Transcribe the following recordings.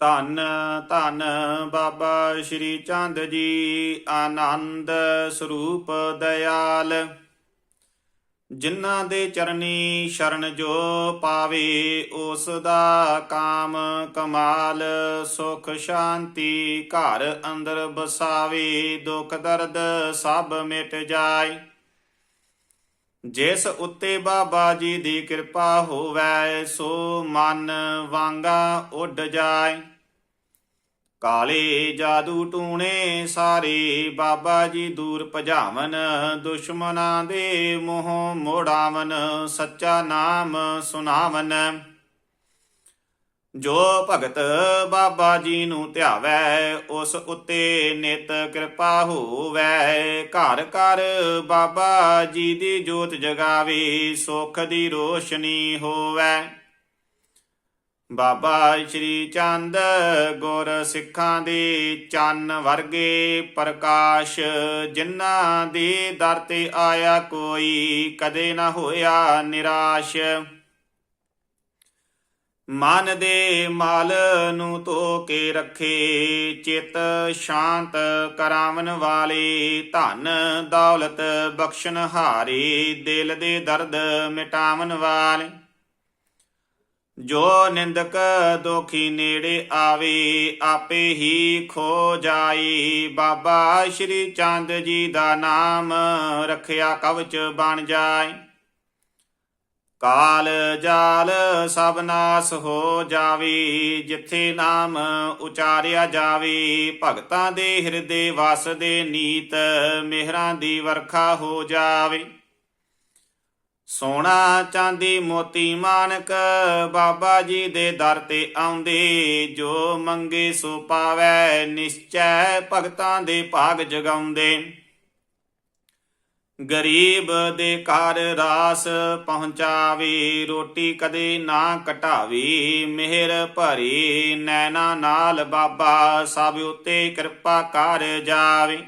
ਧੰਨ ਧੰਨ ਬਾਬਾ ਸ਼੍ਰੀ ਚੰਦ ਜੀ, ਆਨੰਦ ਸਰੂਪ ਦਇਆਲ। ਜਿਨ੍ਹਾਂ ਦੇ ਚਰਨੀ ਸ਼ਰਨ ਜੋ ਪਾਵੇ, ਉਸ ਦਾ ਕਾਮ ਕਮਾਲ, ਸੁਖ ਸ਼ਾਂਤੀ ਘਰ ਅੰਦਰ ਬਸਾਵੇ ਦੁਖ ਦਰਦ ਸਭ ਮਿਟ ਜਾਏ। ਜਿਸ ਉੱਤੇ ਬਾਬਾ ਜੀ ਦੀ ਕਿਰਪਾ ਹੋਵੇ, ਸੋ ਮਨ ਵਾਂਗਾ ਉੱਡ ਜਾਏ। ਕਾਲੇ ਜਾਦੂ ਟੂਣੇ ਸਾਰੇ ਬਾਬਾ ਜੀ ਦੂਰ ਭਜਾਵਨ ਦੁਸ਼ਮਨਾਂ ਦੇ ਮੋਹ ਮੋੜਾਵਨ, ਸੱਚਾ ਨਾਮ ਸੁਨਾਵਨ ਜੋ ਭਗਤ ਬਾਬਾ ਜੀ ਨੂੰ ਧਿਆਵੈ, ਉਸ ਉੱਤੇ ਨਿਤ ਕਿਰਪਾ ਹੋਵੈ। ਘਰ ਘਰ ਬਾਬਾ ਜੀ ਦੀ ਜੋਤ ਜਗਾਵੇ, ਸੁਖ ਦੀ ਰੋਸ਼ਨੀ ਹੋਵੈ। ਬਾਬਾ ਸ਼੍ਰੀ ਚੰਦ ਗੁਰ ਸਿੱਖਾਂ ਦੇ ਚੰਨ ਵਰਗੇ ਪ੍ਰਕਾਸ਼, ਜਿਨ੍ਹਾਂ ਦੇ ਦਰ ਤੇ ਆਇਆ ਕੋਈ ਕਦੇ ਨਾ ਹੋਇਆ ਨਿਰਾਸ਼। ਮਨ ਦੇ ਮਾਲ ਨੂੰ ਧੋ ਕੇ ਰੱਖੇ, ਚਿਤ ਸ਼ਾਂਤ ਕਰਾਵਨ ਵਾਲੇ, ਧਨ ਦੌਲਤ ਬਖਸ਼ਣ ਹਾਰੇ, ਦਿਲ ਦੇ ਦਰਦ ਮਿਟਾਵਨ ਵਾਲੇ। ਜੋ ਨਿੰਦਕ ਦੁਖੀ ਨੇੜੇ ਆਵੇ, ਆਪੇ ਹੀ ਖੋ ਜਾਏ। ਬਾਬਾ ਸ਼੍ਰੀ ਚੰਦ ਜੀ ਦਾ ਨਾਮ ਰੱਖਿਆ ਕਵਚ ਬਣ ਜਾਏ। ਕਾਲ ਜਾਲ ਸਭ ਨਾਸ ਹੋ ਜਾਵੇ, ਜਿੱਥੇ ਨਾਮ ਉਚਾਰਿਆ ਜਾਵੇ। ਭਗਤਾਂ ਦੇ ਹਿਰਦੇ ਵਸਦੇ ਨੀਤ, ਮਿਹਰਾਂ ਦੀ ਵਰਖਾ ਹੋ ਜਾਵੇ। ਸੋਨਾ ਚਾਂਦੀ ਮੋਤੀ ਮਾਨਕ ਬਾਬਾ ਜੀ ਦੇ ਦਰ ਤੇ ਆਉਂਦੇ, ਜੋ ਮੰਗੇ ਸੋ ਪਾਵੈ, ਨਿਸ਼ਚੈ ਭਗਤਾਂ ਦੇ ਭਾਗ ਜਗਾਉਂਦੇ। ਗਰੀਬ ਦੇ ਘਰ ਰਾਸ ਪਹੁੰਚਾਵੇ, ਰੋਟੀ ਕਦੇ ਨਾ ਘਟਾਵੇ ਮਿਹਰ ਭਰੀ ਨੈਣਾ ਨਾਲ ਬਾਬਾ ਸਭ ਉਤੇ ਕਿਰਪਾ ਕਰ ਜਾਵੇ।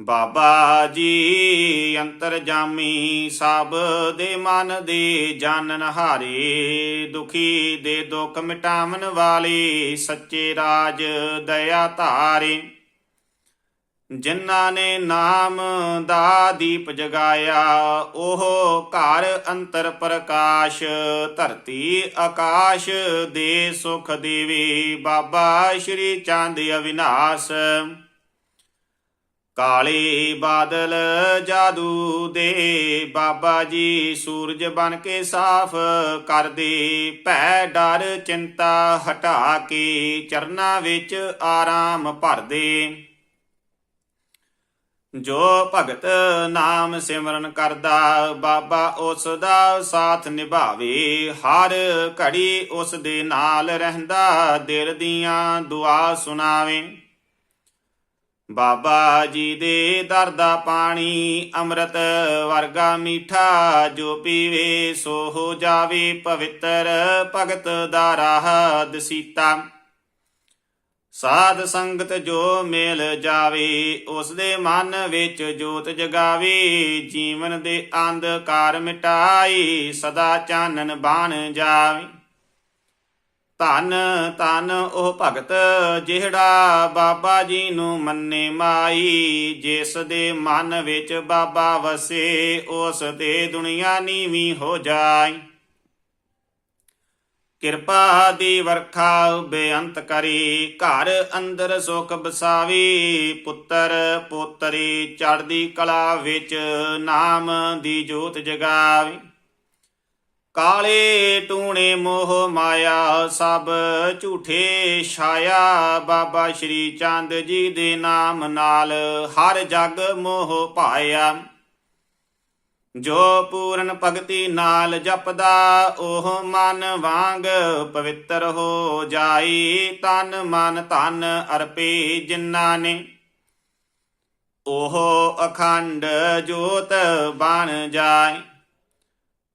ਬਾਬਾ ਜੀ ਅੰਤਰ ਜਾਮੀ, ਸਭ ਦੇ ਮਨ ਦੇ ਜਾਣਨ ਹਾਰੇ ਦੁਖੀ ਦੇ ਦੁੱਖ ਮਿਟਾਵਨ ਵਾਲੇ ਸੱਚੇ ਰਾਜ ਦਇਆ ਧਾਰੇ। ਜਿਨ੍ਹਾਂ ਨੇ ਨਾਮ ਦਾ ਦੀਪ ਜਗਾਇਆ, ਉਹ ਘਰ ਅੰਤਰ ਪ੍ਰਕਾਸ਼, ਧਰਤੀ ਆਕਾਸ਼ ਦੇ ਸੁਖ ਦੇਵੇ ਬਾਬਾ ਸ਼੍ਰੀ ਚੰਦ ਅਵਿਨਾਸ਼। ਕਾਲੇ ਬਾਦਲ ਜਾਦੂ ਦੇ ਬਾਬਾ ਜੀ ਸੂਰਜ ਬਣ ਕੇ ਸਾਫ਼ ਕਰਦੇ, ਭੈ ਡਰ ਚਿੰਤਾ ਹਟਾ ਕੇ ਚਰਨਾ ਵਿੱਚ ਆਰਾਮ ਭਰਦੇ। ਜੋ ਭਗਤ ਨਾਮ ਸਿਮਰਨ ਕਰਦਾ, ਬਾਬਾ ਉਸ ਦਾ ਸਾਥ ਨਿਭਾਵੇ। ਹਰ ਘੜੀ ਉਸ ਦੇ ਨਾਲ ਰਹਿੰਦਾ, ਦਿਲ ਦੀਆਂ ਦੁਆ ਸੁਣਾਵੇ। ਬਾਬਾ ਜੀ ਦੇ ਦਰ ਦਾ ਪਾਣੀ ਅੰਮ੍ਰਿਤ ਵਰਗਾ ਮੀਠਾ, ਜੋ ਪੀਵੇ ਸੋ ਹੋ ਜਾਵੇ ਪਵਿੱਤਰ ਭਗਤ ਦਾ ਰਾਹ ਦਸੀਤਾ। ਸਾਧ ਸੰਗਤ ਜੋ ਮਿਲ ਜਾਵੇ ਉਸ ਦੇ ਮਨ ਵਿੱਚ ਜੋਤ ਜਗਾਵੇ, ਜੀਵਨ ਦੇ ਅੰਧਕਾਰ ਮਿਟਾਈ, ਸਦਾ ਚਾਨਣ ਬਣ ਜਾਵੇ। ਧਨ ਧਨ ਉਹ ਭਗਤ ਜਿਹੜਾ ਬਾਬਾ ਜੀ ਨੂੰ ਮੰਨੇ ਮਾਈ, ਜਿਸ ਦੇ ਮਨ ਵਿੱਚ ਬਾਬਾ ਵਸੇ, ਉਸ ਤੇ ਦੁਨੀਆ ਨੀਵੀਂ ਹੋ ਜਾਏ ਕਿਰਪਾ ਦੀ ਵਰਖਾ ਬੇਅੰਤ ਕਰੀ, ਘਰ ਅੰਦਰ ਸੁਖ ਬਸਾਵੀ, ਪੁੱਤਰ ਪੋਤਰੀ ਚੜਦੀ ਕਲਾ ਵਿੱਚ ਨਾਮ ਦੀ ਜੋਤ ਜਗਾਵੀ। ਕਾਲੇ ਟੂਣੇ ਮੋਹ ਮਾਇਆ, ਸਭ ਝੂਠੇ ਛਾਇਆ, ਬਾਬਾ ਸ਼੍ਰੀ ਚੰਦ ਜੀ ਦੇ ਨਾਮ ਨਾਲ ਹਰ ਜਗ ਮੋਹ ਪਾਇਆ। ਜੋ ਪੂਰਨ ਭਗਤੀ ਨਾਲ ਜਪਦਾ, ਉਹ ਮਨ ਵਾਂਗ ਪਵਿੱਤਰ ਹੋ ਜਾਈ। ਤਨ ਮਨ ਧਨ ਅਰਪੇ ਜਿਨ੍ਹਾਂ ਨੇ। ਉਹ ਅਖੰਡ ਜੋਤ ਬਣ ਜਾਏ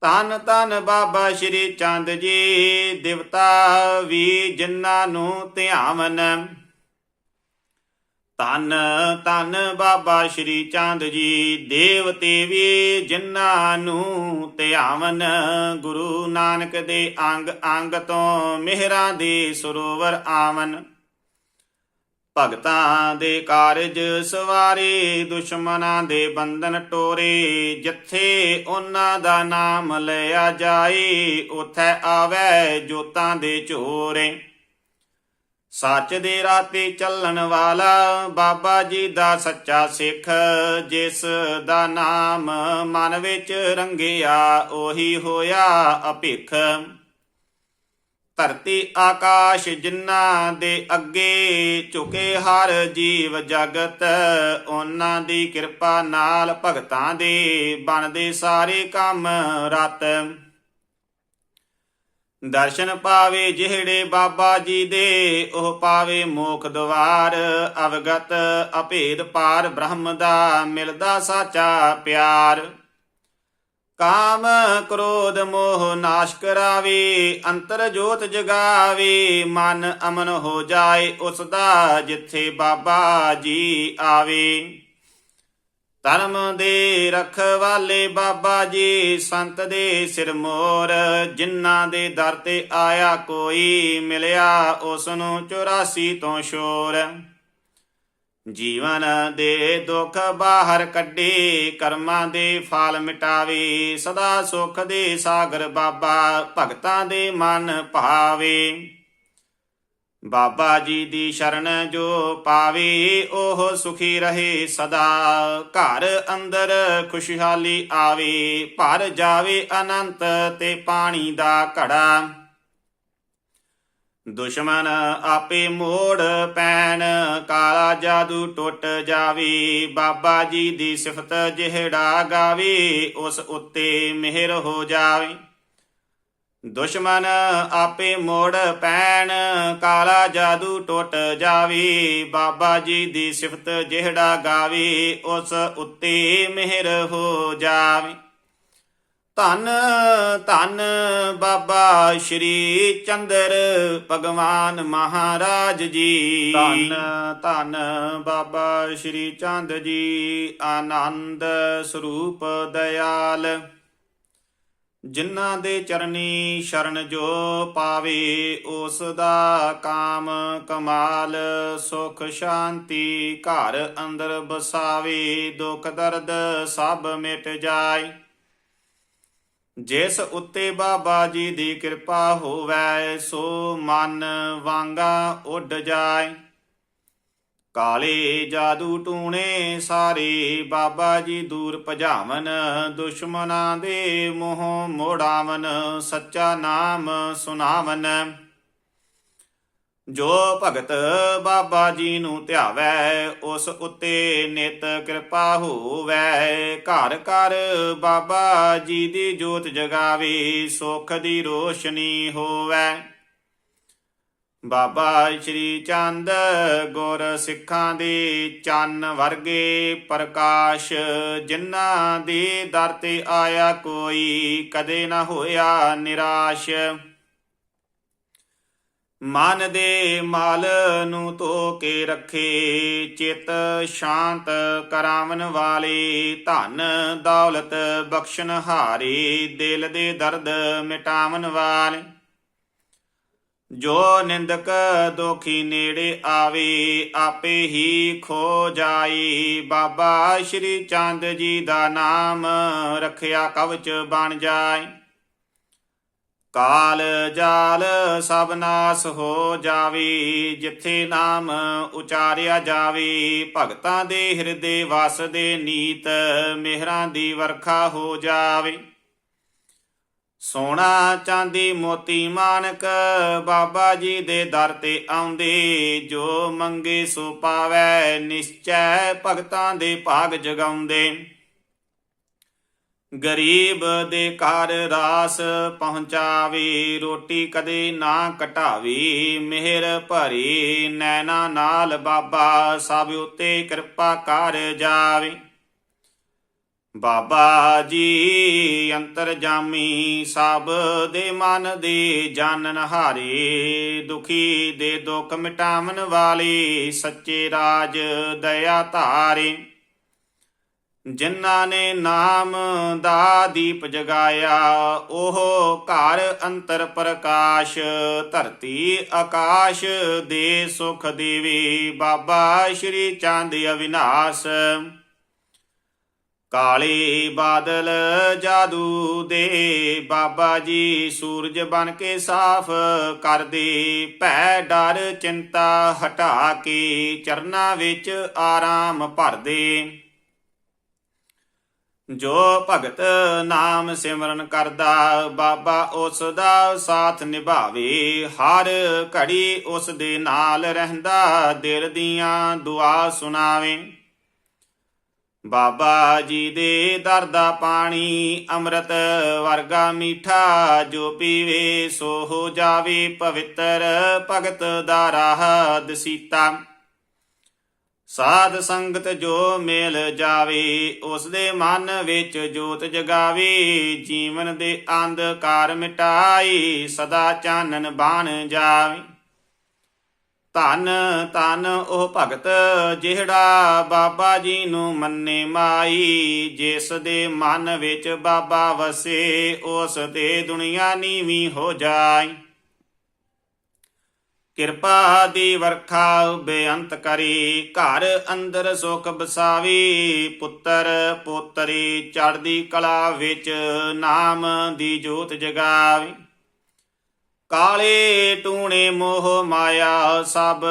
ਤਨ ਤਨ ਬਾਬਾ ਸ਼੍ਰੀ ਚੰਦ ਜੀ, ਦੇਵਤਾ ਵੀ ਜਿਨ੍ਹਾਂ ਨੂੰ ਧਿਆਵਨ। ਧੰਨ ਧੰਨ ਬਾਬਾ ਸ਼੍ਰੀ ਚੰਦ ਜੀ ਦੇਵ ਤੇਵੀ ਜਿਨ੍ਹਾਂ ਨੂੰ ਧਿਆਵਨ ਗੁਰੂ ਨਾਨਕ ਦੇ ਅੰਗ ਅੰਗ ਤੋਂ ਮਿਹਰਾਂ ਦੇ ਸਰੋਵਰ ਆਵਨ। ਭਗਤਾਂ ਦੇ ਕਾਰਜ ਸਵਾਰੇ ਦੁਸ਼ਮਨਾਂ ਦੇ ਬੰਧਨ ਟੋਰੇ, ਜਿੱਥੇ ਉਹਨਾਂ ਦਾ ਨਾਮ ਲਿਆ ਜਾਏ, ਉਥੇ ਆਵੇ ਜੋਤਾਂ ਦੇ ਝੋਰੇ। ਸੱਚ ਦੇ ਰਾਤੇ ਚੱਲਣ ਵਾਲਾ ਬਾਬਾ ਜੀ ਦਾ ਸੱਚਾ ਸਿੱਖ, ਜਿਸ ਦਾ ਨਾਮ ਮਨ ਵਿੱਚ ਰੰਗਿਆ, ਉਹੀ ਹੋਇਆ ਅਭਿਖ। ਧਰਤੀ ਆਕਾਸ਼ ਜਿਨ੍ਹਾਂ ਦੇ ਅੱਗੇ ਝੁਕੇ ਹਰ ਜੀਵ ਜਗਤ, ਉਹਨਾਂ ਦੀ ਕਿਰਪਾ ਨਾਲ ਭਗਤਾਂ ਦੇ ਬਣਦੇ ਸਾਰੇ ਕੰਮ ਰਤ। ਦਰਸ਼ਨ ਪਾਵੇ ਜਿਹੜੇ ਬਾਬਾ ਜੀ ਦੇ, ਉਹ ਪਾਵੇ ਮੋਖ ਦਵਾਰ। ਅਵਗਤ ਅਭੇਦ ਪਾਰ ਬ੍ਰਹਮ ਦਾ, ਮਿਲਦਾ ਸਾਚਾ ਪਿਆਰ। ਕਾਮ ਕ੍ਰੋਧ ਮੋਹ ਨਾਸ਼ ਕਰਾਵੇ, ਅੰਤਰ ਜੋਤ ਜਗਾਵੇ। ਮਨ ਅਮਨ ਹੋ ਜਾਏ ਉਸ ਦਾ, ਜਿੱਥੇ ਬਾਬਾ ਜੀ ਆਵੇ। ਧਰਮ ਦੇ ਰਖਵਾਲੇ ਬਾਬਾ ਜੀ, ਸੰਤ ਦੇ ਸਿਰ ਮੋਰ। ਜਿਨ੍ਹਾਂ ਦੇ ਦਰ ਤੇ ਆਇਆ ਕੋਈ ਮਿਲਿਆ ਉਸ ਨੂੰ 84 ਤੋਂ ਸ਼ੋਰ। ਜੀਵਨ ਦੇ ਦੁੱਖ ਬਾਹਰ ਕੱਢੇ, ਕਰਮਾਂ ਦੇ ਫਲ ਮਿਟਾਵੇ। ਸਦਾ ਸੁਖ ਦੇ ਸਾਗਰ ਬਾਬਾ, ਭਗਤਾਂ ਦੇ ਮਨ ਭਾਵੇ। ਬਾਬਾ ਜੀ ਦੀ ਸ਼ਰਨ ਜੋ ਪਾਵੇ, ਉਹ ਸੁਖੀ ਰਹੇ ਸਦਾ। ਘਰ ਅੰਦਰ ਖੁਸ਼ਹਾਲੀ ਆਵੇ, ਭਰ ਜਾਵੇ ਅਨੰਤ ਤੇ ਪਾਣੀ ਦਾ ਘੜਾ। ਦੁਸ਼ਮਣ ਆਪੇ ਮੋੜ ਪੈਣ, ਕਾਲਾ ਜਾਦੂ ਟੁੱਟ ਜਾਵੇ। ਬਾਬਾ ਜੀ ਦੀ ਸਿਫਤ ਜਿਹੜਾ ਗਾਵੇ, ਉਸ ਉੱਤੇ ਮਿਹਰ ਹੋ ਜਾਵੇ। ਦੁਸ਼ਮਨ ਆਪੇ ਮੋੜ ਪੈਣ, ਕਾਲਾ ਜਾਦੂ ਟੁੱਟ ਜਾਵੀ, ਬਾਬਾ ਜੀ ਦੀ ਸਿਫਤ ਜਿਹੜਾ ਗਾਵੀ, ਉਸ ਉੱਤੇ ਮਿਹਰ ਹੋ ਜਾਵੀ। ਧੰਨ ਧੰਨ ਬਾਬਾ ਸ਼੍ਰੀ ਚੰਦਰ ਭਗਵਾਨ ਮਹਾਰਾਜ ਜੀ। ਧੰਨ ਧੰਨ ਬਾਬਾ ਸ਼੍ਰੀ ਚੰਦ ਜੀ, ਆਨੰਦ ਸਰੂਪ ਦਇਆਲ। ਜਿਨ੍ਹਾਂ ਦੇ ਚਰਨੀ ਸ਼ਰਨ ਜੋ ਪਾਵੇ, ਉਸ ਦਾ ਕਾਮ ਕਮਾਲ, ਸੁਖ ਸ਼ਾਂਤੀ ਘਰ ਅੰਦਰ ਬਸਾਵੇ ਦੁੱਖ ਦਰਦ ਸਭ ਮਿਟ ਜਾਏ। ਜਿਸ ਉੱਤੇ ਬਾਬਾ ਜੀ ਦੀ ਕਿਰਪਾ ਹੋਵੇ, ਸੋ ਮਨ ਵਾਂਗਾ ਉੱਡ ਜਾਏ। ਕਾਲੇ ਜਾਦੂ ਟੂਣੇ ਸਾਰੇ ਬਾਬਾ ਜੀ ਦੂਰ ਭਜਾਵਨ ਦੁਸ਼ਮਨਾਂ ਦੇ ਮੋਹ ਮੋੜਾਵਨ, ਸੱਚਾ ਨਾਮ ਸੁਨਾਵਨ ਜੋ ਭਗਤ ਬਾਬਾ ਜੀ ਨੂੰ ਧਿਆਵੈ, ਉਸ ਉੱਤੇ ਨਿਤ ਕਿਰਪਾ ਹੋਵੈ। ਘਰ ਘਰ ਬਾਬਾ ਜੀ ਦੀ ਜੋਤ ਜਗਾਵੇ, ਸੁਖ ਦੀ ਰੋਸ਼ਨੀ ਹੋਵੈ। ਬਾਬਾ ਸ਼੍ਰੀ ਚੰਦ ਗੁਰ ਸਿੱਖਾਂ ਦੇ ਚੰਨ ਵਰਗੇ ਪ੍ਰਕਾਸ਼, ਜਿਨ੍ਹਾਂ ਦੇ ਦਰ ਤੇ ਆਇਆ ਕੋਈ ਕਦੇ ਨਾ ਹੋਇਆ ਨਿਰਾਸ਼। ਮਨ ਦੇ ਮਾਲ ਨੂੰ ਧੋ ਕੇ ਰੱਖੇ, ਚਿਤ ਸ਼ਾਂਤ ਕਰਾਵਨ ਵਾਲੇ ਧਨ ਦੌਲਤ ਬਖਸ਼ਣ ਹਾਰੇ, ਦਿਲ ਦੇ ਦਰਦ ਮਿਟਾਵਨ ਵਾਲੇ। ਜੋ ਨਿੰਦਕ ਦੋਖੀ ਨੇੜੇ ਆਵੇ, ਆਪੇ ਹੀ ਖੋ ਜਾਈ। ਬਾਬਾ ਸ਼੍ਰੀ ਚੰਦ ਜੀ ਦਾ ਨਾਮ ਰਖਿਆ ਕਵਚ ਬਣ ਜਾਏ ਕਾਲ ਜਾਲ ਸਭ ਨਾਸ ਹੋ ਜਾਵੇ, ਜਿੱਥੇ ਨਾਮ ਉਚਾਰਿਆ ਜਾਵੇ। ਭਗਤਾਂ ਦੇ ਹਿਰਦੇ ਵਸਦੇ ਨੀਤ, ਮਿਹਰਾਂ ਦੀ ਵਰਖਾ ਹੋ ਜਾਵੇ। ਸੋਨਾ ਚਾਂਦੀ ਮੋਤੀ ਮਾਨਕ ਬਾਬਾ ਜੀ ਦੇ ਦਰ ਤੇ ਆਉਂਦੇ, ਜੋ ਮੰਗੇ ਸੋ ਪਾਵੈ, ਨਿਸ਼ਚੈ ਭਗਤਾਂ ਦੇ ਭਾਗ ਜਗਾਉਂਦੇ। ਗਰੀਬ ਦੇ ਘਰ ਰਾਸ ਪਹੁੰਚਾਵੇ, ਰੋਟੀ ਕਦੇ ਨਾ ਘਟਾਵੇ ਮਿਹਰ ਭਰੀ ਨੈਣਾ ਨਾਲ ਬਾਬਾ, ਸਭ ਉਤੇ ਕਿਰਪਾ ਕਰ ਜਾਵੇ। ਬਾਬਾ ਜੀ ਅੰਤਰ ਜਾਮੀ ਸਭ ਦੇ ਮਨ ਦੇ ਜਾਣਨ ਹਾਰੇ, ਦੁਖੀ ਦੇ ਦੁੱਖ ਮਿਟਾਵਨ ਵਾਲੇ ਸੱਚੇ ਰਾਜ ਦਇਆ ਧਾਰੇ। ਜਿਨ੍ਹਾਂ ਨੇ ਨਾਮ ਦਾ ਦੀਪ ਜਗਾਇਆ, ਉਹ ਘਰ ਅੰਤਰ ਪ੍ਰਕਾਸ਼, ਧਰਤੀ ਆਕਾਸ਼ ਦੇ ਸੁਖ ਦੇਵੇ। ਬਾਬਾ ਸ਼੍ਰੀ ਚੰਦ ਅਵਿਨਾਸ਼। ਕਾਲੇ ਬਾਦਲ ਜਾਦੂ ਦੇ ਬਾਬਾ ਜੀ ਸੂਰਜ ਬਣ ਕੇ ਸਾਫ਼ ਕਰਦੇ, ਭੈ ਡਰ ਚਿੰਤਾ ਹਟਾ ਕੇ ਚਰਨਾਂ ਵਿੱਚ ਆਰਾਮ ਭਰਦੇ। ਜੋ ਭਗਤ ਨਾਮ ਸਿਮਰਨ ਕਰਦਾ, ਬਾਬਾ ਉਸ ਦਾ ਸਾਥ ਨਿਭਾਵੇ। ਹਰ ਘੜੀ ਉਸ ਦੇ ਨਾਲ ਰਹਿੰਦਾ, ਦਿਲ ਦੀਆਂ ਦੁਆ ਸੁਣਾਵੇ। ਬਾਬਾ ਜੀ ਦੇ ਦਰ ਦਾ ਪਾਣੀ ਅੰਮ੍ਰਿਤ ਵਰਗਾ ਮੀਠਾ ਜੋ ਪੀਵੇ ਸੋ ਹੋ ਜਾਵੇ ਪਵਿੱਤਰ ਭਗਤ ਦਾ ਰਾਹ ਦਸੀਤਾ। ਸਾਧ ਸੰਗਤ ਜੋ ਮਿਲ ਜਾਵੇ, ਉਸ ਦੇ ਮਨ ਵਿੱਚ ਜੋਤ ਜਗਾਵੇ, ਜੀਵਨ ਦੇ ਅੰਧਕਾਰ ਮਿਟਾਈ ਸਦਾ ਚਾਨਣ ਬਣ ਜਾਵੇ। ਧਨ ਧਨ ਉਹ ਭਗਤ ਜਿਹੜਾ ਬਾਬਾ ਜੀ ਨੂੰ ਮੰਨੇ ਮਾਈ, ਜਿਸ ਦੇ ਮਨ ਵਿੱਚ ਬਾਬਾ ਵਸੇ, ਉਸ ਤੇ ਦੁਨੀਆ ਨੀਵੀਂ ਹੋ ਜਾਏ ਕਿਰਪਾ ਦੀ ਵਰਖਾ ਬੇਅੰਤ ਕਰੀ, ਘਰ ਅੰਦਰ ਸੁਖ ਬਸਾਵੀ ਪੁੱਤਰ ਪੋਤਰੀ ਚੜਦੀ ਕਲਾ ਵਿੱਚ ਨਾਮ ਦੀ ਜੋਤ ਜਗਾਵੀ। ਕਾਲੇ ਟੂਣੇ ਮੋਹ ਮਾਇਆ, ਸਭ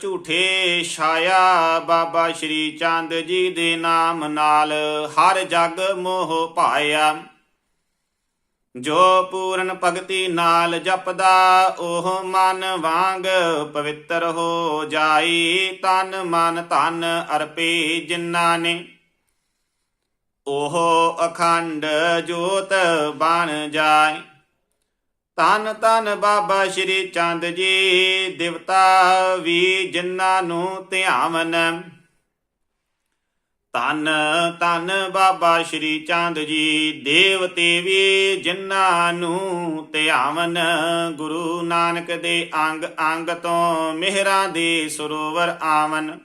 ਝੂਠੇ ਛਾਇਆ। ਬਾਬਾ ਸ਼੍ਰੀ ਚੰਦ ਜੀ ਦੇ ਨਾਮ ਨਾਲ ਹਰ ਜਗ ਮੋਹ ਪਾਇਆ। ਜੋ ਪੂਰਨ ਭਗਤੀ ਨਾਲ ਜਪਦਾ, ਉਹ ਮਨ ਵਾਂਗ ਪਵਿੱਤਰ ਹੋ ਜਾਈ। ਤਨ ਮਨ ਧਨ ਅਰਪੇ ਜਿਨ੍ਹਾਂ ਨੇ। ਉਹ ਅਖੰਡ ਜੋਤ ਬਣ ਜਾਏ। ਤਨ ਤਨ ਬਾਬਾ ਸ਼੍ਰੀ ਚੰਦ ਜੀ, ਦੇਵਤਾ ਵੀ ਜਿਨ੍ਹਾਂ ਨੂੰ ਧਿਆਵਨ। ਧੰਨ ਧੰਨ ਬਾਬਾ ਸ਼੍ਰੀ ਚੰਦ ਜੀ, ਦੇਵਤੇ ਵੀ ਜਿਨ੍ਹਾਂ ਨੂੰ ਧਿਆਵਨ। ਗੁਰੂ ਨਾਨਕ ਦੇ ਅੰਗ ਅੰਗ ਤੋਂ ਮਿਹਰਾਂ ਦੇ ਸਰੋਵਰ ਆਵਨ।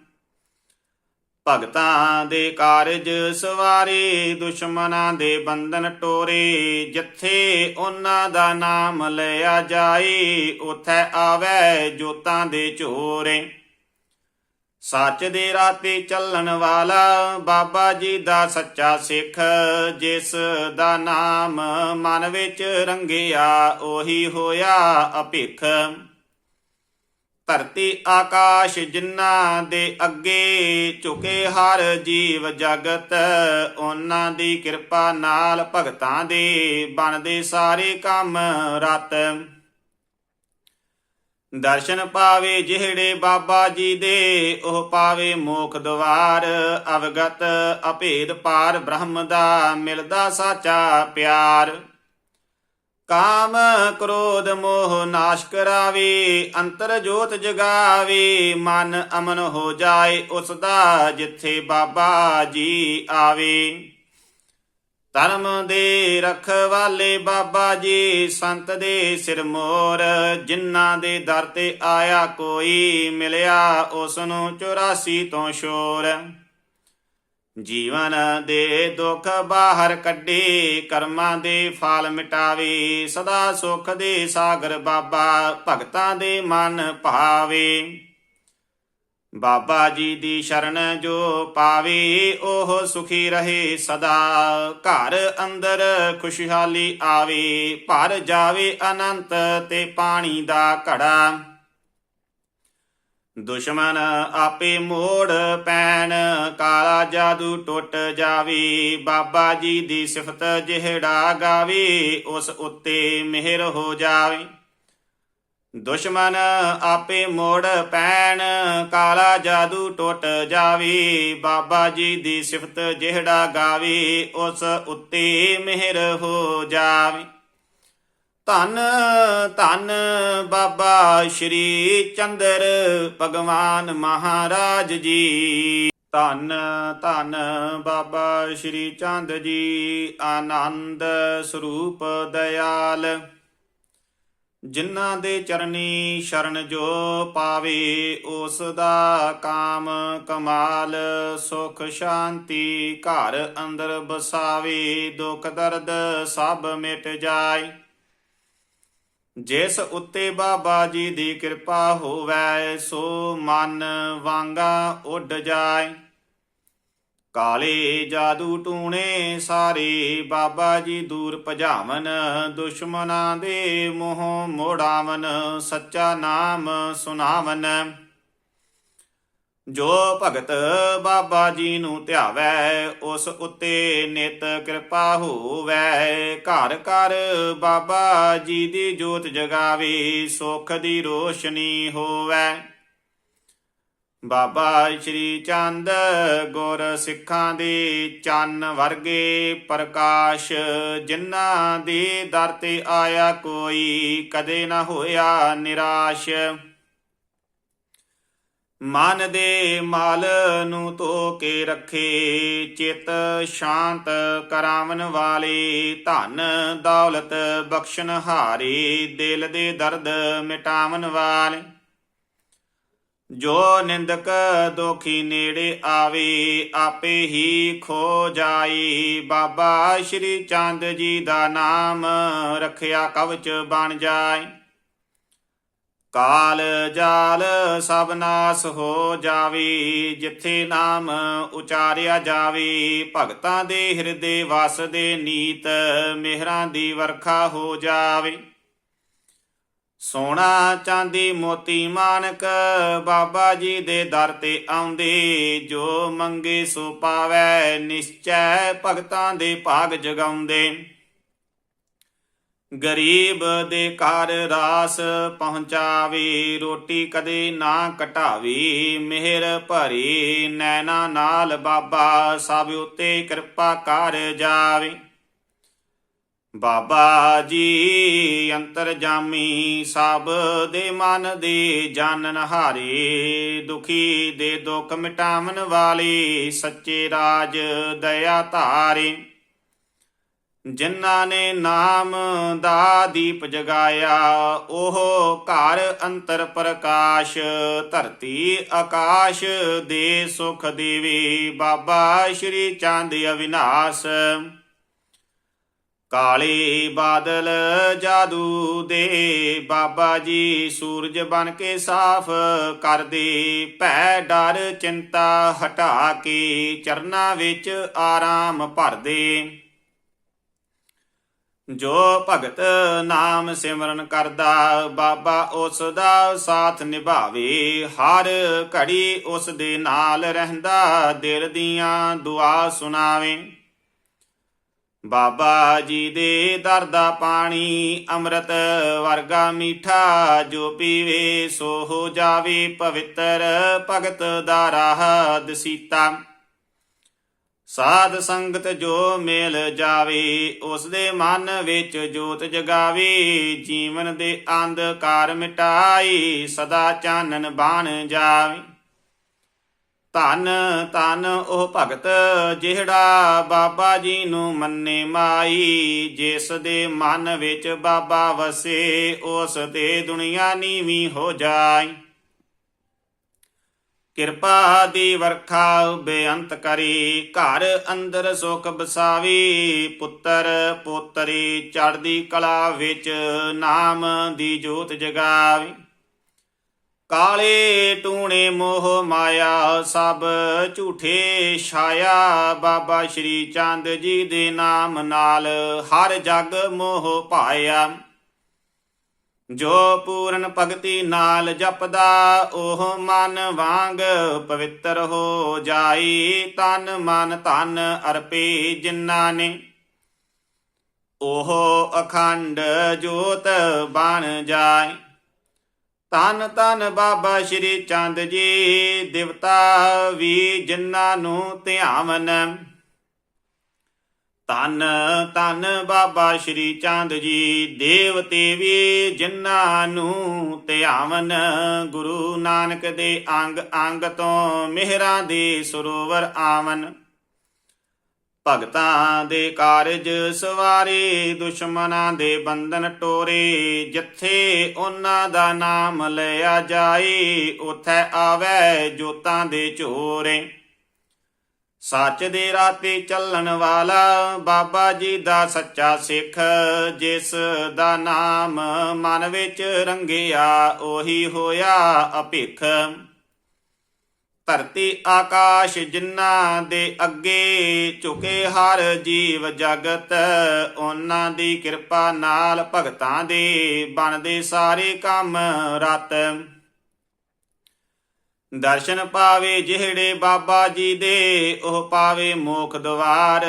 ਭਗਤਾਂ ਦੇ ਕਾਰਜ ਸਵਾਰੇ ਦੁਸ਼ਮਨਾਂ ਦੇ ਬੰਧਨ ਟੋਰੇ, ਜਿੱਥੇ ਉਹਨਾਂ ਦਾ ਨਾਮ ਲਿਆ ਜਾਏ, ਉਥੇ ਆਵੇ ਜੋਤਾਂ ਦੇ ਝੋਰੇ। ਸੱਚ ਦੇ ਰਾਤੇ ਚੱਲਣ ਵਾਲਾ ਬਾਬਾ ਜੀ ਦਾ ਸੱਚਾ ਸਿੱਖ, ਜਿਸ ਦਾ ਨਾਮ ਮਨ ਵਿੱਚ ਰੰਗਿਆ, ਉਹੀ ਹੋਇਆ ਅਭਿਖ। ਧਰਤੀ ਆਕਾਸ਼ ਜਿਨ੍ਹਾਂ ਦੇ ਅੱਗੇ ਝੁਕੇ ਹਰ ਜੀਵ ਜਗਤ, ਉਹਨਾਂ ਦੀ ਕਿਰਪਾ ਨਾਲ ਭਗਤਾਂ ਦੇ ਬਣਦੇ ਸਾਰੇ ਕੰਮ ਰਤ। ਦਰਸ਼ਨ ਪਾਵੇ ਜਿਹੜੇ ਬਾਬਾ ਜੀ ਦੇ, ਉਹ ਪਾਵੇ ਮੋਖ ਦਵਾਰ, ਅਵਗਤ, ਅਭੇਦ ਪਾਰ ਬ੍ਰਹਮ ਦਾ ਮਿਲਦਾ ਸਾਚਾ ਪਿਆਰ। ਕਾਮ ਕ੍ਰੋਧ ਮੋਹ ਨਾਸ਼ ਕਰਾਵੇ, ਅੰਤਰ ਜੋਤ ਜਗਾਵੇ, ਮਨ ਅਮਨ ਹੋ ਜਾਏ, ਉਸ ਦਾ ਜਿੱਥੇ ਬਾਬਾ ਜੀ ਆਵੇ। ਧਰਮ ਦੇ ਰਖਵਾਲੇ ਬਾਬਾ ਜੀ, ਸੰਤ ਦੇ ਸਿਰ ਮੋਰ, ਜਿਨ੍ਹਾਂ ਦੇ ਦਰ ਤੇ ਆਇਆ ਕੋਈ ਮਿਲਿਆ, ਉਸ ਨੂੰ 84 ਤੋਂ ਸ਼ੋਰ। ਜੀਵਨ ਦੇ ਦੁੱਖ ਬਾਹਰ ਕੱਢੇ, ਕਰਮਾਂ ਦੇ ਫਲ ਮਿਟਾਵੇ, ਸਦਾ ਸੁਖ ਦੇ ਸਾਗਰ ਬਾਬਾ ਭਗਤਾਂ ਦੇ ਮਨ ਭਾਵੇ। ਬਾਬਾ ਜੀ ਦੀ ਸ਼ਰਨ ਜੋ ਪਾਵੇ, ਉਹ ਸੁਖੀ ਰਹੇ ਸਦਾ। ਘਰ ਅੰਦਰ ਖੁਸ਼ਹਾਲੀ ਆਵੇ, ਭਰ ਜਾਵੇ ਅਨੰਤ ਤੇ ਪਾਣੀ ਦਾ ਘੜਾ। ਦੁਸ਼ਮਣ ਆਪੇ ਮੋੜ ਪੈਣ, ਕਾਲਾ ਜਾਦੂ ਟੁੱਟ ਜਾਵੇ, ਬਾਬਾ ਜੀ ਦੀ ਸਿਫਤ ਜਿਹੜਾ ਗਾਵੇ, ਉਸ ਉੱਤੇ ਮਿਹਰ ਹੋ ਜਾਵੇ। ਦੁਸ਼ਮਣ ਆਪੇ ਮੋੜ ਪੈਣ, ਕਾਲਾ ਜਾਦੂ ਟੁੱਟ ਜਾਵੇ, ਬਾਬਾ ਜੀ ਦੀ ਸਿਫਤ ਜਿਹੜਾ ਗਾਵੇ, ਉਸ ਉੱਤੇ ਮਿਹਰ ਹੋ ਜਾਵੇ। ਧੰਨ ਧੰਨ ਬਾਬਾ ਸ਼੍ਰੀ ਚੰਦਰ ਭਗਵਾਨ ਮਹਾਰਾਜ ਜੀ। ਧੰਨ ਧੰਨ ਬਾਬਾ ਸ਼੍ਰੀ ਚੰਦ ਜੀ, ਆਨੰਦ ਸਰੂਪ ਦਇਆਲ। ਜਿਨ੍ਹਾਂ ਦੇ ਚਰਨੀ ਸ਼ਰਨ ਜੋ ਪਾਵੇ, ਉਸ ਦਾ ਕਾਮ ਕਮਾਲ, ਸੁਖ ਸ਼ਾਂਤੀ ਘਰ ਅੰਦਰ ਬਸਾਵੇ ਦੁਖ ਦਰਦ ਸਭ ਮਿਟ ਜਾਏ। ਜਿਸ ਉੱਤੇ ਬਾਬਾ ਜੀ ਦੀ ਕਿਰਪਾ ਹੋਵੇ, ਸੋ ਮਨ ਵਾਂਗਾ ਉੱਡ ਜਾਏ। ਕਾਲੇ ਜਾਦੂ ਟੂਣੇ ਸਾਰੇ ਬਾਬਾ ਜੀ ਦੂਰ ਭਜਾਵਨ ਦੁਸ਼ਮਨਾਂ ਦੇ ਮੋਹ ਮੋੜਾਵਨ, ਸੱਚਾ ਨਾਮ ਸੁਨਾਵਨ ਜੋ ਭਗਤ ਬਾਬਾ ਜੀ ਨੂੰ ਧਿਆਵੈ, ਉਸ ਉੱਤੇ ਨਿਤ ਕਿਰਪਾ ਹੋਵੈ। ਘਰ ਘਰ ਬਾਬਾ ਜੀ ਦੀ ਜੋਤ ਜਗਾਵੇ, ਸੁਖ ਦੀ ਰੋਸ਼ਨੀ ਹੋਵੈ। ਬਾਬਾ ਸ਼੍ਰੀ ਚੰਦ ਗੁਰ ਸਿੱਖਾਂ ਦੇ ਚੰਨ ਵਰਗੇ ਪ੍ਰਕਾਸ਼, ਜਿਨ੍ਹਾਂ ਦੇ ਦਰ ਤੇ ਆਇਆ ਕੋਈ ਕਦੇ ਨਾ ਹੋਇਆ ਨਿਰਾਸ਼। ਮਨ ਦੇ ਮਾਲ ਨੂੰ ਧੋ ਕੇ ਰੱਖੇ, ਚਿਤ ਸ਼ਾਂਤ ਕਰਾਵਨ ਵਾਲੇ, ਧਨ ਦੌਲਤ ਬਖਸ਼ਣ ਹਾਰੇ, ਦਿਲ ਦੇ ਦਰਦ ਮਿਟਾਵਨ ਵਾਲੇ। ਜੋ ਨਿੰਦਕ ਦੁਖੀ ਨੇੜੇ ਆਵੇ, ਆਪੇ ਹੀ ਖੋ ਜਾਏ। ਬਾਬਾ ਸ਼੍ਰੀ ਚੰਦ ਜੀ ਦਾ ਨਾਮ ਰੱਖਿਆ ਕਵਚ ਬਣ ਜਾਏ। ਕਾਲ ਜਾਲ ਸਭ ਨਾਸ ਹੋ ਜਾਵੇ, ਜਿੱਥੇ ਨਾਮ ਉਚਾਰਿਆ ਜਾਵੇ। ਭਗਤਾਂ ਦੇ ਹਿਰਦੇ ਵਸਦੇ ਨੀਤ, ਮਿਹਰਾਂ ਦੀ ਵਰਖਾ ਹੋ ਜਾਵੇ। ਸੋਨਾ ਚਾਂਦੀ ਮੋਤੀ ਮਾਨਕ ਬਾਬਾ ਜੀ ਦੇ ਦਰ ਤੇ ਆਉਂਦੇ, ਜੋ ਮੰਗੇ ਸੋ ਪਾਵੈ, ਨਿਸ਼ਚੈ ਭਗਤਾਂ ਦੇ ਭਾਗ ਜਗਾਉਂਦੇ। ਗਰੀਬ ਦੇ ਘਰ ਰਾਸ ਪਹੁੰਚਾਵੇ, ਰੋਟੀ ਕਦੇ ਨਾ ਘਟਾਵੇ ਮਿਹਰ ਭਰੀ ਨੈਣਾ ਨਾਲ ਬਾਬਾ ਸਭ ਉਤੇ ਕਿਰਪਾ ਕਰ ਜਾਵੇ। ਬਾਬਾ ਜੀ ਅੰਤਰ ਜਾਮੀ, ਸਭ ਦੇ ਮਨ ਦੇ ਜਾਣਨ ਹਾਰੇ ਦੁਖੀ ਦੇ ਦੁੱਖ ਮਿਟਾਵਨ ਵਾਲੇ ਸੱਚੇ ਰਾਜ ਦਇਆ ਧਾਰੇ। ਜਿਨ੍ਹਾਂ ਨੇ ਨਾਮ ਦਾ ਦੀਪ ਜਗਾਇਆ, ਉਹ ਘਰ ਅੰਤਰ ਪ੍ਰਕਾਸ਼, ਧਰਤੀ ਆਕਾਸ਼ ਦੇ ਸੁਖ ਦੇਵੇ। ਬਾਬਾ ਸ਼੍ਰੀ ਚੰਦ ਅਵਿਨਾਸ਼। ਕਾਲੇ ਬਾਦਲ ਜਾਦੂ ਦੇ, ਬਾਬਾ ਜੀ ਸੂਰਜ ਬਣ ਕੇ ਸਾਫ਼ ਕਰਦੇ। ਭੈ ਡਰ ਚਿੰਤਾ ਹਟਾ ਕੇ ਚਰਨਾ ਵਿੱਚ ਆਰਾਮ ਭਰਦੇ। ਜੋ ਭਗਤ ਨਾਮ ਸਿਮਰਨ ਕਰਦਾ, ਬਾਬਾ ਉਸ ਦਾ ਸਾਥ ਨਿਭਾਵੇ। ਹਰ ਘੜੀ ਉਸ ਦੇ ਨਾਲ ਰਹਿੰਦਾ, ਦਿਲ ਦੀਆਂ ਦੁਆ ਸੁਣਾਵੇ। ਬਾਬਾ ਜੀ ਦੇ ਦਰ ਦਾ ਪਾਣੀ ਅੰਮ੍ਰਿਤ ਵਰਗਾ ਮੀਠਾ, ਜੋ ਪੀਵੇ ਸੋ ਹੋ ਜਾਵੇ ਪਵਿੱਤਰ ਭਗਤ ਦਾ ਰਾਹ ਦਸੀਤਾ। ਸਾਧ ਸੰਗਤ ਜੋ ਮੇਲ ਜਾਵੇ ਉਸ ਦੇ ਮਨ ਵਿੱਚ ਜੋਤ ਜਗਾਵੇ, ਜੀਵਨ ਦੇ ਅੰਧਕਾਰ ਮਿਟਾਈ, ਸਦਾ ਚਾਨਣ ਬਣ ਜਾਵੇ। ਧਨ ਧਨ ਉਹ ਭਗਤ ਜਿਹੜਾ ਬਾਬਾ ਜੀ ਨੂੰ ਮੰਨੇ ਮਾਈ, ਜਿਸ ਦੇ ਮਨ ਵਿੱਚ ਬਾਬਾ ਵਸੇ, ਉਸ ਤੇ ਦੁਨੀਆ ਨੀਵੀਂ ਹੋ ਜਾਏ ਕਿਰਪਾ ਦੀ ਵਰਖਾ ਬੇਅੰਤ ਕਰੀ, ਘਰ ਅੰਦਰ ਸੁਖ ਬਸਾਵੀ, ਪੁੱਤਰ ਪੋਤਰੀ ਚੜਦੀ ਕਲਾ ਵਿੱਚ ਨਾਮ ਦੀ ਜੋਤ ਜਗਾਵੀ। ਕਾਲੇ ਟੂਣੇ ਮੋਹ ਮਾਇਆ, ਸਭ ਝੂਠੇ ਛਾਇਆ, ਬਾਬਾ ਸ਼੍ਰੀ ਚੰਦ ਜੀ ਦੇ ਨਾਮ ਨਾਲ ਹਰ ਜਗ ਮੋਹ ਪਾਇਆ। ਜੋ ਪੂਰਨ ਭਗਤੀ ਨਾਲ ਜਪਦਾ, ਉਹ ਮਨ ਵਾਂਗ ਪਵਿੱਤਰ ਹੋ ਜਾਈ। ਤਨ ਮਨ ਧਨ ਅਰਪੀ ਜਿਨ੍ਹਾਂ ਨੇ। ਉਹ ਅਖੰਡ ਜੋਤ ਬਣ ਜਾਏ ਤਨ ਤਨ ਬਾਬਾ ਸ਼੍ਰੀ ਚੰਦ ਜੀ, ਦੇਵਤਾ ਵੀ ਜਿਨ੍ਹਾਂ ਨੂੰ ਧਿਆਵਨ। ਧੰਨ ਧੰਨ ਬਾਬਾ ਸ਼੍ਰੀ ਚੰਦ ਜੀ ਦੇਵ ਤੇਵੀ ਜਿਨ੍ਹਾਂ ਨੂੰ ਧਿਆਵਨ ਗੁਰੂ ਨਾਨਕ ਦੇ ਅੰਗ ਅੰਗ ਤੋਂ ਮਿਹਰਾਂ ਦੇ ਸਰੋਵਰ ਆਵਨ। ਭਗਤਾਂ ਦੇ ਕਾਰਜ ਸਵਾਰੇ ਦੁਸ਼ਮਨਾਂ ਦੇ ਬੰਧਨ ਟੋਰੇ, ਜਿੱਥੇ ਉਹਨਾਂ ਦਾ ਨਾਮ ਲਿਆ ਜਾਏ, ਉਥੇ ਆਵੇ ਜੋਤਾਂ ਦੇ ਝੋਰੇ। ਸੱਚ ਦੇ ਰਾਤੇ ਚੱਲਣ ਵਾਲਾ ਬਾਬਾ ਜੀ ਦਾ ਸੱਚਾ ਸਿੱਖ, ਜਿਸ ਦਾ ਨਾਮ ਮਨ ਵਿੱਚ ਰੰਗਿਆ, ਉਹੀ ਹੋਇਆ ਅਭਿਖ। ਧਰਤੀ ਆਕਾਸ਼ ਜਿਨ੍ਹਾਂ ਦੇ ਅੱਗੇ ਝੁਕੇ ਹਰ ਜੀਵ ਜਗਤ, ਉਹਨਾਂ ਦੀ ਕਿਰਪਾ ਨਾਲ ਭਗਤਾਂ ਦੇ ਬਣਦੇ ਸਾਰੇ ਕੰਮ ਰਤ। ਦਰਸ਼ਨ ਪਾਵੇ ਜਿਹੜੇ ਬਾਬਾ ਜੀ ਦੇ, ਉਹ ਪਾਵੇ ਮੋਖ ਦਵਾਰ।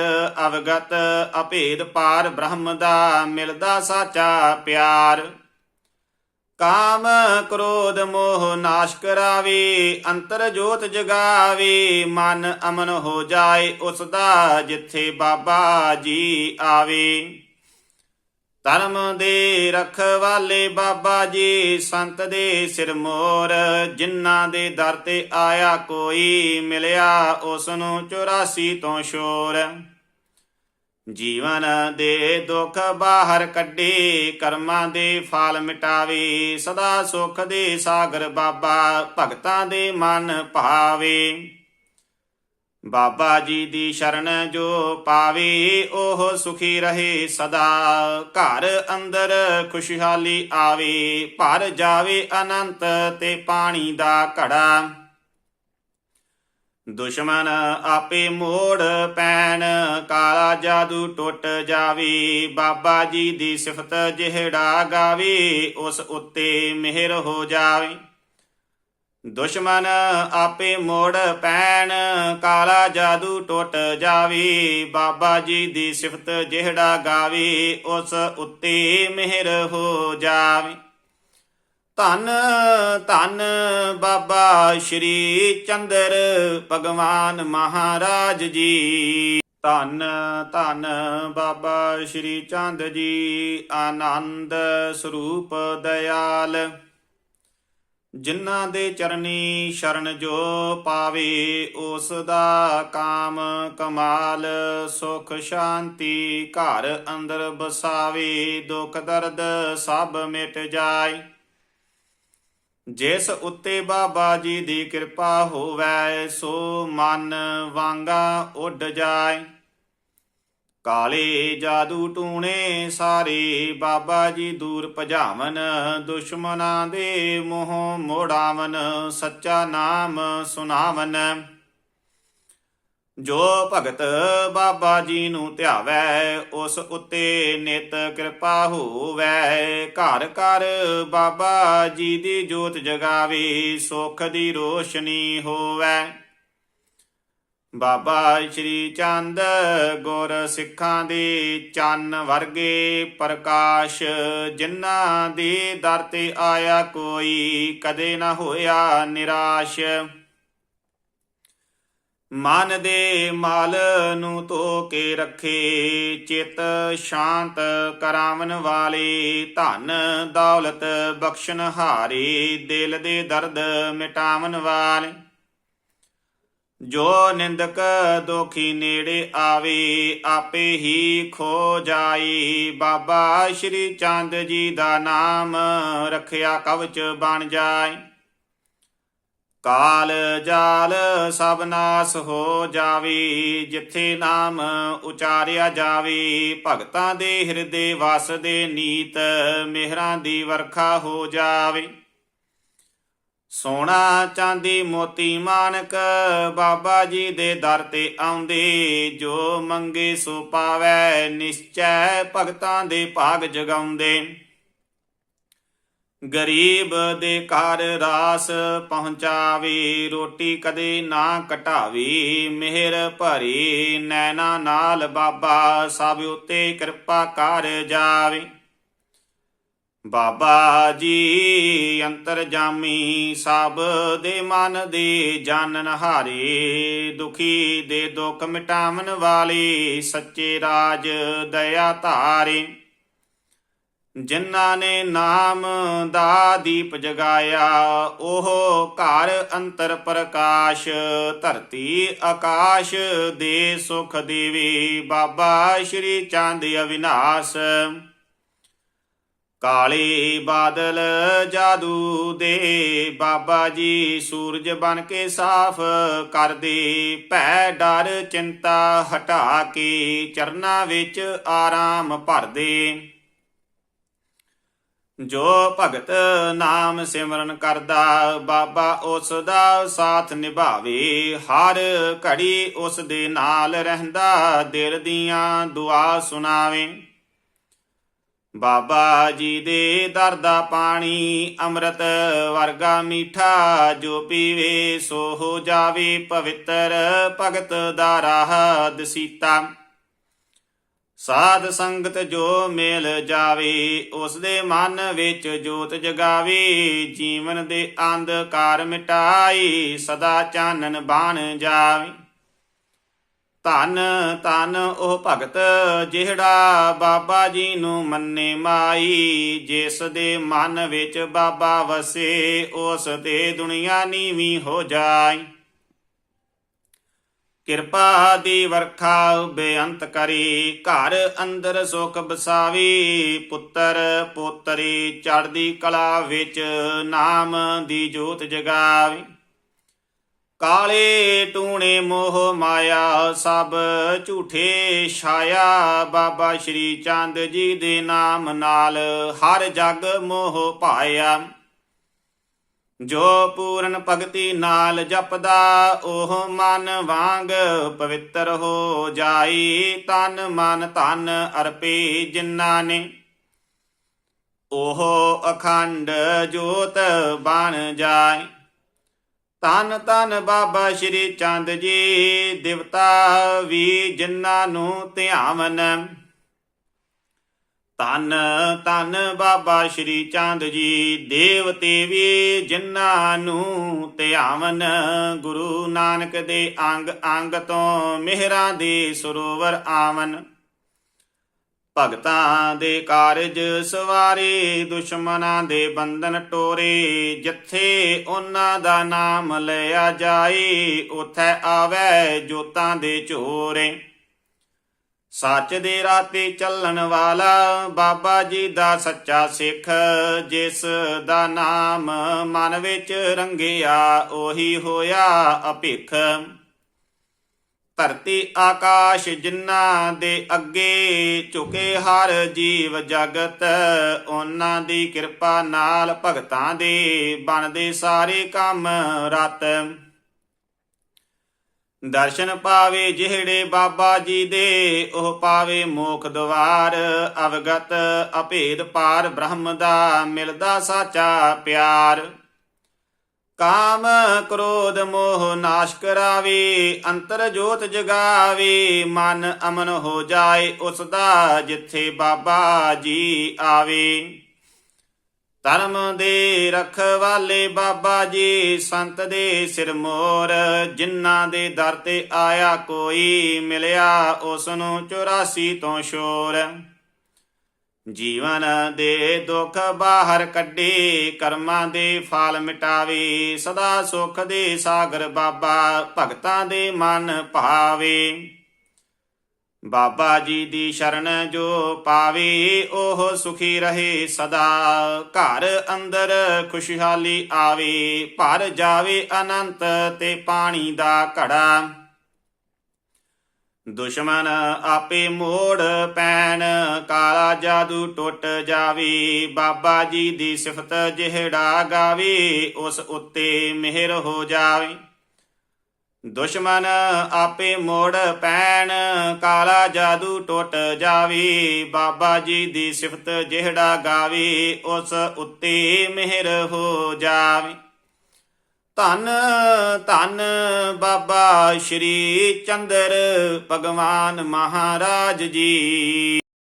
ਅਵਗਤ ਅਭੇਦ ਪਾਰ ਬ੍ਰਹਮ ਦਾ, ਮਿਲਦਾ ਸਾਚਾ ਪਿਆਰ। ਕਾਮ ਕ੍ਰੋਧ ਮੋਹ ਨਾਸ਼ ਕਰਾਵੇ, ਅੰਤਰ ਜੋਤ ਜਗਾਵੇ। ਮਨ ਅਮਨ ਹੋ ਜਾਏ ਉਸ ਦਾ, ਜਿੱਥੇ ਬਾਬਾ ਜੀ ਆਵੇ। ਧਰਮ ਦੇ ਰਖਵਾਲੇ ਬਾਬਾ ਜੀ, ਸੰਤ ਦੇ ਸਿਰ ਮੋਰ। ਜਿਨ੍ਹਾਂ ਦੇ ਦਰ ਤੇ ਆਇਆ ਕੋਈ ਮਿਲਿਆ ਉਸ ਨੂੰ 84 ਤੋਂ ਸ਼ੋਰ। ਜੀਵਨ ਦੇ ਦੁੱਖ ਬਾਹਰ ਕੱਢੇ, ਕਰਮਾਂ ਦੇ ਫਲ ਮਿਟਾਵੇ। ਸਦਾ ਸੁਖ ਦੇ ਸਾਗਰ ਬਾਬਾ, ਭਗਤਾਂ ਦੇ ਮਨ ਭਾਵੇ। ਬਾਬਾ ਜੀ ਦੀ ਸ਼ਰਨ ਜੋ ਪਾਵੇ, ਉਹ ਸੁਖੀ ਰਹੇ ਸਦਾ। ਘਰ ਅੰਦਰ ਖੁਸ਼ਹਾਲੀ ਆਵੇ, ਭਰ ਜਾਵੇ ਅਨੰਤ ਤੇ ਪਾਣੀ ਦਾ ਘੜਾ। ਦੁਸ਼ਮਣ ਆਪੇ ਮੋੜ ਪੈਣ, ਕਾਲਾ ਜਾਦੂ ਟੁੱਟ ਜਾਵੇ। ਬਾਬਾ ਜੀ ਦੀ ਸਿਫਤ ਜਿਹੜਾ ਗਾਵੇ, ਉਸ ਉੱਤੇ ਮਿਹਰ ਹੋ ਜਾਵੇ। ਦੁਸ਼ਮਨ ਆਪੇ ਮੋੜ ਪੈਣ, ਕਾਲਾ ਜਾਦੂ ਟੁੱਟ ਜਾਵੀ, ਬਾਬਾ ਜੀ ਦੀ ਸਿਫਤ ਜਿਹੜਾ ਗਾਵੀ, ਉਸ ਉੱਤੇ ਮਿਹਰ ਹੋ ਜਾਵੀ। ਧੰਨ ਧੰਨ ਬਾਬਾ ਸ਼੍ਰੀ ਚੰਦਰ ਭਗਵਾਨ ਮਹਾਰਾਜ ਜੀ। ਧੰਨ ਧੰਨ ਬਾਬਾ ਸ਼੍ਰੀ ਚੰਦ ਜੀ, ਆਨੰਦ ਸਰੂਪ ਦਇਆਲ। ਜਿਨ੍ਹਾਂ ਦੇ ਚਰਨੀ ਸ਼ਰਨ ਜੋ ਪਾਵੇ, ਉਸ ਦਾ ਕਾਮ ਕਮਾਲ, ਸੁਖ ਸ਼ਾਂਤੀ ਘਰ ਅੰਦਰ ਬਸਾਵੇ ਦੁੱਖ ਦਰਦ ਸਭ ਮਿਟ ਜਾਏ। ਜਿਸ ਉੱਤੇ ਬਾਬਾ ਜੀ ਦੀ ਕਿਰਪਾ ਹੋਵੇ, ਸੋ ਮਨ ਵਾਂਗਾ ਉੱਡ ਜਾਏ। ਕਾਲੇ ਜਾਦੂ ਟੂਣੇ ਸਾਰੇ ਬਾਬਾ ਜੀ ਦੂਰ ਭਜਾਵਨ ਦੁਸ਼ਮਨਾਂ ਦੇ ਮੋਹ ਮੋੜਾਵਨ, ਸੱਚਾ ਨਾਮ ਸੁਨਾਵਨ ਜੋ ਭਗਤ ਬਾਬਾ ਜੀ ਨੂੰ ਧਿਆਵੈ, ਉਸ ਉੱਤੇ ਨਿਤ ਕਿਰਪਾ ਹੋਵੈ। ਘਰ ਘਰ ਬਾਬਾ ਜੀ ਦੀ ਜੋਤ ਜਗਾਵੇ, ਸੁਖ ਦੀ ਰੋਸ਼ਨੀ ਹੋਵੈ। ਬਾਬਾ ਸ਼੍ਰੀ ਚੰਦ ਗੁਰ ਸਿੱਖਾਂ ਦੇ ਚੰਨ ਵਰਗੇ ਪ੍ਰਕਾਸ਼, ਜਿਨ੍ਹਾਂ ਦੇ ਦਰ ਤੇ ਆਇਆ ਕੋਈ ਕਦੇ ਨਾ ਹੋਇਆ ਨਿਰਾਸ਼। ਮਨ ਦੇ ਮਾਲ ਨੂੰ ਧੋ ਕੇ ਰੱਖੇ, ਚਿਤ ਸ਼ਾਂਤ ਕਰਾਵਨ ਵਾਲੇ, ਧਨ ਦੌਲਤ ਬਖਸ਼ਣ ਹਾਰੇ, ਦਿਲ ਦੇ ਦਰਦ ਮਿਟਾਵਨ ਵਾਲੇ। ਜੋ ਨਿੰਦਕ ਦੋਖੀ ਨੇੜੇ ਆਵੇ, ਆਪੇ ਹੀ ਖੋ ਜਾਈ। ਬਾਬਾ ਸ਼੍ਰੀ ਚੰਦ ਜੀ ਦਾ ਨਾਮ ਰਖਿਆ ਕਵਚ ਬਣ ਜਾਏ ਕਾਲ ਜਾਲ ਸਭ ਨਾਸ ਹੋ ਜਾਵੇ, ਜਿੱਥੇ ਨਾਮ ਉਚਾਰਿਆ ਜਾਵੇ। ਭਗਤਾਂ ਦੇ ਹਿਰਦੇ ਵਸਦੇ ਨੀਤ, ਮਿਹਰਾਂ ਦੀ ਵਰਖਾ ਹੋ ਜਾਵੇ। ਸੋਨਾ ਚਾਂਦੀ ਮੋਤੀ ਮਾਨਕ ਬਾਬਾ ਜੀ ਦੇ ਦਰ ਤੇ ਆਉਂਦੇ, ਜੋ ਮੰਗੇ ਸੋ ਪਾਵੈ ਨਿਸ਼ਚੈ ਭਗਤਾਂ ਦੇ ਭਾਗ ਜਗਾਉਂਦੇ। ਗਰੀਬ ਦੇ ਘਰ ਰਾਸ ਪਹੁੰਚਾਵੇ, ਰੋਟੀ ਕਦੇ ਨਾ ਘਟਾਵੇ ਮਿਹਰ ਭਰੀ ਨੈਣਾ ਨਾਲ ਬਾਬਾ, ਸਭ ਉਤੇ ਕਿਰਪਾ ਕਰ ਜਾਵੇ। ਬਾਬਾ ਜੀ ਅੰਤਰ ਜਾਮੀ ਸਭ ਦੇ ਮਨ ਦੇ ਜਾਣਨ ਹਾਰੇ, ਦੁਖੀ ਦੇ ਦੁੱਖ ਮਿਟਾਵਨ ਵਾਲੇ ਸੱਚੇ ਰਾਜ ਦਇਆ ਧਾਰੇ। ਜਿਨ੍ਹਾਂ ਨੇ ਨਾਮ ਦਾ ਦੀਪ ਜਗਾਇਆ, ਉਹ ਘਰ ਅੰਤਰ ਪ੍ਰਕਾਸ਼, ਧਰਤੀ ਆਕਾਸ਼ ਦੇ ਸੁਖ ਦੇਵੇ। ਬਾਬਾ ਸ਼੍ਰੀ ਚੰਦ ਅਵਿਨਾਸ਼। ਕਾਲੇ ਬਾਦਲ ਜਾਦੂ ਦੇ ਬਾਬਾ ਜੀ ਸੂਰਜ ਬਣ ਕੇ ਸਾਫ਼ ਕਰਦੇ, ਭੈ ਡਰ ਚਿੰਤਾ ਹਟਾ ਕੇ ਚਰਨਾਂ ਵਿੱਚ ਆਰਾਮ ਭਰਦੇ। ਜੋ ਭਗਤ ਨਾਮ ਸਿਮਰਨ ਕਰਦਾ, ਬਾਬਾ ਉਸ ਦਾ ਸਾਥ ਨਿਭਾਵੇ। ਹਰ ਘੜੀ ਉਸ ਦੇ ਨਾਲ ਰਹਿੰਦਾ, ਦਿਲ ਦੀਆਂ ਦੁਆ ਸੁਣਾਵੇ। ਬਾਬਾ ਜੀ ਦੇ ਦਰ ਦਾ ਪਾਣੀ ਅੰਮ੍ਰਿਤ ਵਰਗਾ ਮਿੱਠਾ ਜੋ ਪੀਵੇ ਸੋ ਹੋ ਜਾਵੇ ਪਵਿੱਤਰ ਭਗਤ ਦਾ ਰਾਹ ਦਸੀਤਾ। ਸਾਧ ਸੰਗਤ ਜੋ ਮਿਲ ਜਾਵੇ, ਉਸ ਦੇ ਮਨ ਵਿੱਚ ਜੋਤ ਜਗਾਵੇ, ਜੀਵਨ ਦੇ ਅੰਧਕਾਰ ਮਿਟਾਈ ਸਦਾ ਚਾਨਣ ਬਣ ਜਾਵੇ। ਧਨ ਧਨ ਉਹ ਭਗਤ ਜਿਹੜਾ ਬਾਬਾ ਜੀ ਨੂੰ ਮੰਨੇ ਮਾਈ, ਜਿਸ ਦੇ ਮਨ ਵਿੱਚ ਬਾਬਾ ਵਸੇ, ਉਸ ਤੇ ਦੁਨੀਆ ਨੀਵੀਂ ਹੋ ਜਾਏ ਕਿਰਪਾ ਦੀ ਵਰਖਾ ਬੇਅੰਤ ਕਰੀ, ਘਰ ਅੰਦਰ ਸੁਖ ਬਸਾਵੀ ਪੁੱਤਰ ਪੋਤਰੀ ਚੜਦੀ ਕਲਾ ਵਿੱਚ ਨਾਮ ਦੀ ਜੋਤ ਜਗਾਵੀ। ਕਾਲੇ ਟੂਣੇ ਮੋਹ ਮਾਇਆ, ਸਭ ਝੂਠੇ ਛਾਇਆ। ਬਾਬਾ ਸ਼੍ਰੀ ਚੰਦ ਜੀ ਦੇ ਨਾਮ ਨਾਲ ਹਰ ਜਗ ਮੋਹ ਪਾਇਆ। ਜੋ ਪੂਰਨ ਭਗਤੀ ਨਾਲ ਜਪਦਾ, ਉਹ ਮਨ ਵਾਂਗ ਪਵਿੱਤਰ ਹੋ ਜਾਈ। ਤਨ ਮਨ ਧਨ ਅਰਪੀ ਜਿਨ੍ਹਾਂ ਨੇ। ਉਹ ਅਖੰਡ ਜੋਤ ਬਣ ਜਾਏ। ਤਨ ਤਨ ਬਾਬਾ ਸ਼੍ਰੀ ਚੰਦ ਜੀ, ਦੇਵਤਾ ਵੀ ਜਿਨ੍ਹਾਂ ਨੂੰ ਧਿਆਵਨ। ਤਨ ਤਨ ਬਾਬਾ ਸ਼੍ਰੀ ਚੰਦ ਜੀ, ਦੇਵਤੇ ਵੀ ਜਿਨ੍ਹਾਂ ਨੂੰ ਧਿਆਵਨ। ਗੁਰੂ ਨਾਨਕ ਦੇ ਅੰਗ ਅੰਗ ਤੋਂ ਮਿਹਰਾਂ ਦੇ ਸਰੋਵਰ ਆਵਨ। ਭਗਤਾਂ ਦੇ ਕਾਰਜ ਸਵਾਰੇ ਦੁਸ਼ਮਨਾਂ ਦੇ ਬੰਧਨ ਟੋਰੇ, ਜਿੱਥੇ ਉਹਨਾਂ ਦਾ ਨਾਮ ਲਿਆ ਜਾਏ, ਉਥੇ ਆਵੇ ਜੋਤਾਂ ਦੇ ਝੋਰੇ। ਸੱਚ ਦੇ ਰਾਤੇ ਚੱਲਣ ਵਾਲਾ ਬਾਬਾ ਜੀ ਦਾ ਸੱਚਾ ਸਿੱਖ, ਜਿਸ ਦਾ ਨਾਮ ਮਨ ਵਿੱਚ ਰੰਗਿਆ, ਉਹੀ ਹੋਇਆ ਅਭਿਖ। ਧਰਤੀ ਆਕਾਸ਼ ਜਿਨ੍ਹਾਂ ਦੇ ਅੱਗੇ ਝੁਕੇ ਹਰ ਜੀਵ ਜਗਤ, ਉਹਨਾਂ ਦੀ ਕਿਰਪਾ ਨਾਲ ਭਗਤਾਂ ਦੇ ਬਣਦੇ ਸਾਰੇ ਕੰਮ ਰਤ। ਦਰਸ਼ਨ ਪਾਵੇ ਜਿਹੜੇ ਬਾਬਾ ਜੀ ਦੇ, ਉਹ ਪਾਵੇ ਮੋਖ ਦਵਾਰ, ਅਵਗਤ, ਅਭੇਦ ਪਾਰ ਬ੍ਰਹਮ ਦਾ ਮਿਲਦਾ ਸਾਚਾ ਪਿਆਰ। ਕਾਮ ਕ੍ਰੋਧ ਮੋਹ ਨਾਸ਼ ਕਰਾਵੇ, ਅੰਤਰ ਜੋਤ ਜਗਾਵੇ, ਮਨ ਅਮਨ ਹੋ ਜਾਏ ਉਸ ਦਾ ਜਿੱਥੇ ਬਾਬਾ ਜੀ ਆਵੇ। ਧਰਮ ਦੇ ਰਖਵਾਲੇ ਬਾਬਾ ਜੀ, ਸੰਤ ਦੇ ਸਿਰ ਮੋਰ, ਜਿਨ੍ਹਾਂ ਦੇ ਦਰ ਤੇ ਆਇਆ ਕੋਈ ਮਿਲਿਆ ਉਸ ਨੂੰ 84 ਤੋਂ ਸ਼ੋਰ। ਜੀਵਨ ਦੇ ਦੁੱਖ ਬਾਹਰ ਕੱਢੇ, ਕਰਮਾਂ ਦੇ ਫਲ ਮਿਟਾਵੇ, ਸਦਾ ਸੁਖ ਦੇ ਸਾਗਰ ਬਾਬਾ ਭਗਤਾਂ ਦੇ ਮਨ ਭਾਵੇ। ਬਾਬਾ ਜੀ ਦੀ ਸ਼ਰਨ ਜੋ ਪਾਵੇ, ਉਹ ਸੁਖੀ ਰਹੇ ਸਦਾ। ਘਰ ਅੰਦਰ ਖੁਸ਼ਹਾਲੀ ਆਵੇ, ਭਰ ਜਾਵੇ ਅਨੰਤ ਤੇ ਪਾਣੀ ਦਾ ਘੜਾ। ਦੁਸ਼ਮਣ ਆਪੇ ਮੋੜ ਪੈਣ, ਕਾਲਾ ਜਾਦੂ ਟੁੱਟ ਜਾਵੇ, ਬਾਬਾ ਜੀ ਦੀ ਸਿਫਤ ਜਿਹੜਾ ਗਾਵੇ, ਉਸ ਉੱਤੇ ਮਿਹਰ ਹੋ ਜਾਵੇ। ਦੁਸ਼ਮਣ ਆਪੇ ਮੋੜ ਪੈਣ, ਕਾਲਾ ਜਾਦੂ ਟੁੱਟ ਜਾਵੇ, ਬਾਬਾ ਜੀ ਦੀ ਸਿਫਤ ਜਿਹੜਾ ਗਾਵੇ, ਉਸ ਉੱਤੇ ਮਿਹਰ ਹੋ ਜਾਵੇ। ਧੰਨ ਧੰਨ ਬਾਬਾ ਸ਼੍ਰੀ ਚੰਦਰ ਭਗਵਾਨ ਮਹਾਰਾਜ ਜੀ।